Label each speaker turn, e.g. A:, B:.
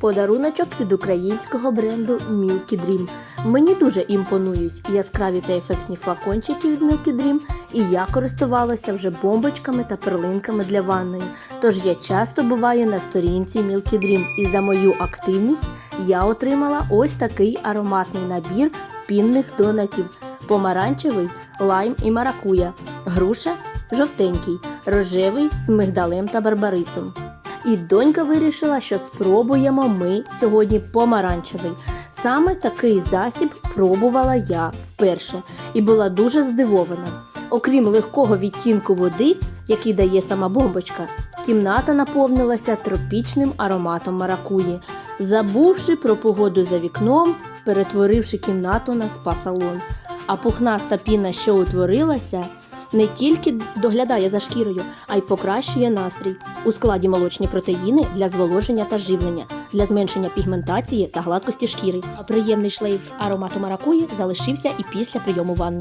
A: Подаруночок від українського бренду Milky Dream. Мені дуже імпонують яскраві та ефектні флакончики від Milky Dream, і я користувалася вже бомбочками та перлинками для ванної. Тож я часто буваю на сторінці Milky Dream, і за мою активність я отримала ось такий ароматний набір пінних донатів: помаранчевий, лайм і маракуя, груша жовтенький, рожевий з мигдалем та барбарисом. І донька вирішила, що спробуємо ми сьогодні помаранчевий. Саме такий засіб пробувала я вперше і була дуже здивована. Окрім легкого відтінку води, який дає сама бомбочка, кімната наповнилася тропічним ароматом маракуї, забувши про погоду за вікном, перетворивши кімнату на спа-салон. А пухнаста піна, що утворилася, не тільки доглядає за шкірою, а й покращує настрій. У складі молочні протеїни для зволоження та живлення, для зменшення пігментації та гладкості шкіри. Приємний шлейф аромату маракуї залишився і після прийому ванної.